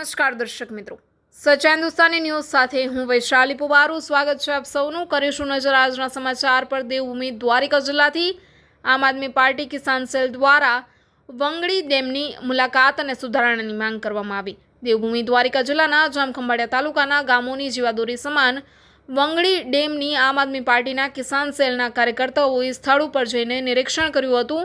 નમસ્કાર દર્શક મિત્રો. સચા હિન્દુસ્તાની ન્યૂઝ સાથે હું વૈશાલી પુવારું સ્વાગત છે આપ સૌનું. કરીશું નજર આજના સમાચાર પર દેવભૂમિ દ્વારિકા જિલ્લાથી. આમ આદમી પાર્ટી કિસાન સેલ દ્વારા વંગડી ડેમની મુલાકાત અને સુધારણાની માંગ કરવામાં આવી. દેવભૂમિ દ્વારિકા જિલ્લાના જામખંભાળિયા તાલુકાના ગામોની જીવાદોરી સમાન વંગડી ડેમની આમ આદમી પાર્ટીના કિસાન સેલના કાર્યકર્તાઓએ સ્થળ ઉપર જઈને નિરીક્ષણ કર્યું હતું.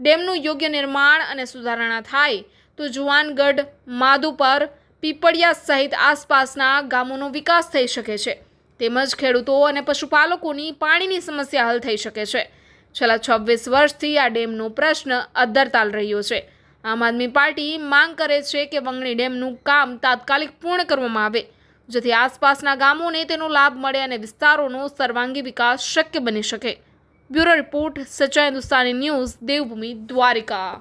ડેમનું યોગ્ય નિર્માણ અને સુધારણા થાય તો જુવાનગઢ માધુપર પીપળિયા સહિત આસપાસના ગામોનો વિકાસ થઈ શકે છે. તેમજ ખેડૂતો અને પશુપાલકોની પાણીની સમસ્યા હલ થઈ શકે છે. છેલ્લા છવ્વીસ વર્ષથી આ ડેમનો પ્રશ્ન અદ્ધરતાલ રહ્યો છે. આમ આદમી પાર્ટી માંગ કરે છે કે વંગણી ડેમનું કામ તાત્કાલિક પૂર્ણ કરવામાં આવે, જેથી આસપાસના ગામોને તેનો લાભ મળે અને વિસ્તારોનો સર્વાંગી વિકાસ શક્ય બની શકે. Bureau report, Sachcha Hindustani news, Devbhumi, Dwarka.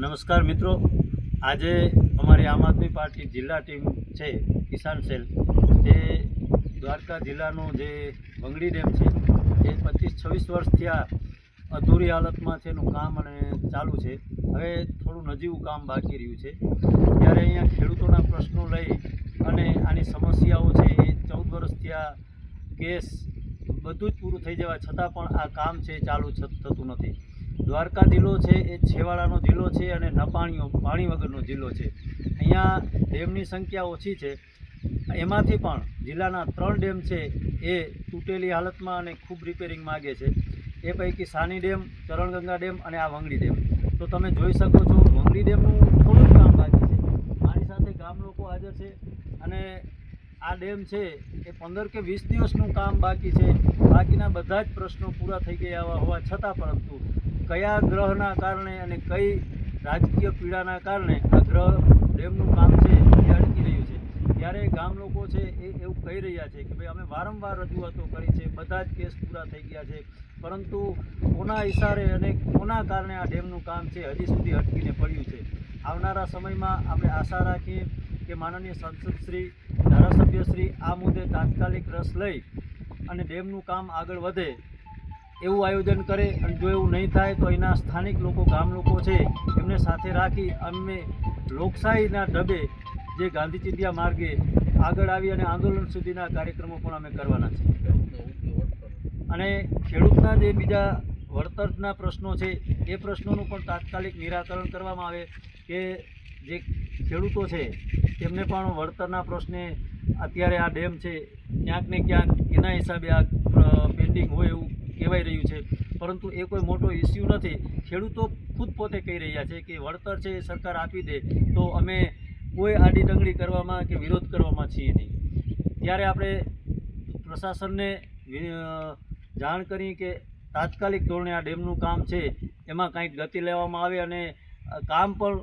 નમસ્કાર મિત્રો. આજે અમારી આમ આદમી પાર્ટી જિલ્લા ટીમ છે, કિસાન સેલ. તે દ્વારકા જિલ્લાનું જે બંગડી ડેમ છે, એ પચીસ છવ્વીસ વર્ષથી આ અધૂરી હાલતમાં છે, એનું કામ અને ચાલુ છે. હવે થોડું નજીવું કામ બાકી રહ્યું છે. ત્યારે અહીંયા ખેડૂતોના પ્રશ્નો લઈ અને આની સમસ્યાઓ છે, એ ચૌદ વર્ષથી આ કેસ બધું જ પૂરું થઈ જવા છતાં પણ આ કામ છે ચાલુ થતું નથી. દ્વારકા જિલ્લો છે, એ છેવાડાનો જિલ્લો છે અને નપાણીઓ, પાણી વગરનો જિલ્લો છે. અહીંયા ડેમની સંખ્યા ઓછી છે. એમાંથી પણ જિલ્લાના ત્રણ ડેમ છે, એ તૂટેલી હાલતમાં અને ખૂબ રિપેરિંગ માગે છે. એ પૈકી સાની ડેમ ચરણગંગા ડેમ અને આ વંગડી ડેમ. તો તમે જોઈ શકો છો, વંગડી ડેમનું થોડું કામ બાકી છે. મારી સાથે ગામ લોકો હાજર છે અને આ ડેમ છે, એ પંદર કે વીસ દિવસનું કામ બાકી છે. બાકીના બધા જ પ્રશ્નો પૂરા થઈ ગયા હોવા છતાં પરંતુ કયા ગ્રહના કારણે અને કઈ રાજકીય પીડાના કારણે આ ગ્રહ ડેમનું કામ છે એ અટકી રહ્યું છે? ત્યારે ગામ લોકો છે એ એવું કહી રહ્યા છે કે ભાઈ અમે વારંવાર રજૂઆતો કરી છે, બધા જ કેસ પૂરા થઈ ગયા છે. પરંતુ કોના ઇશારે અને કોના કારણે આ ડેમનું કામ છે હજી સુધી અટકીને પડ્યું છે? આવનારા સમયમાં આપણે આશા રાખીએ કે માનનીય સંસદશ્રી ધારાસભ્યશ્રી આ મુદ્દે તાત્કાલિક રસ લઈ અને ડેમનું કામ આગળ વધે એવું આયોજન કરે અને જો એવું નહીં થાય તો એના સ્થાનિક લોકો, ગામ લોકો છે, એમને સાથે રાખી અમે લોકશાહીના ઢબે જે ગાંધી ચિંધ્યા માર્ગે આગળ આવી અને આંદોલન સુધીના કાર્યક્રમો પણ અમે કરવાના છે અને ખેડૂતના જે બીજા વળતરના પ્રશ્નો છે, એ પ્રશ્નોનું પણ તાત્કાલિક નિરાકરણ કરવામાં આવે કે જે ખેડૂતો છે, તેમને પણ વળતરના પ્રશ્ને અત્યારે આ ડેમ છે, ક્યાંક ને ક્યાંક એના હિસાબે આ પેન્ડિંગ હોય એવું કહેવાય રહ્યું છે. પરંતુ એ કોઈ મોટો ઇસ્યુ નથી. ખેડૂતો ખુદ પોતે કહી રહ્યા છે કે વળતર છે એ સરકાર આપી દે તો અમે કોઈ આડી ડંગળી કરવામાં કે વિરોધ કરવામાં છીએ નહીં. ત્યારે આપણે પ્રશાસનને જાણ કરી કે તાત્કાલિક ધોરણે આ ડેમનું કામ છે, એમાં કંઈક ગતિ લેવામાં આવે અને કામ પણ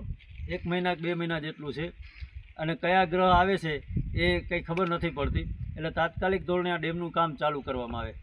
એક મહિના બે મહિના જેટલું છે. અને કયા ગ્રહ આવે છે એ કંઈ ખબર નથી પડતી. એટલે તાત્કાલિક ધોરણે આ ડેમનું કામ ચાલુ કરવામાં આવે.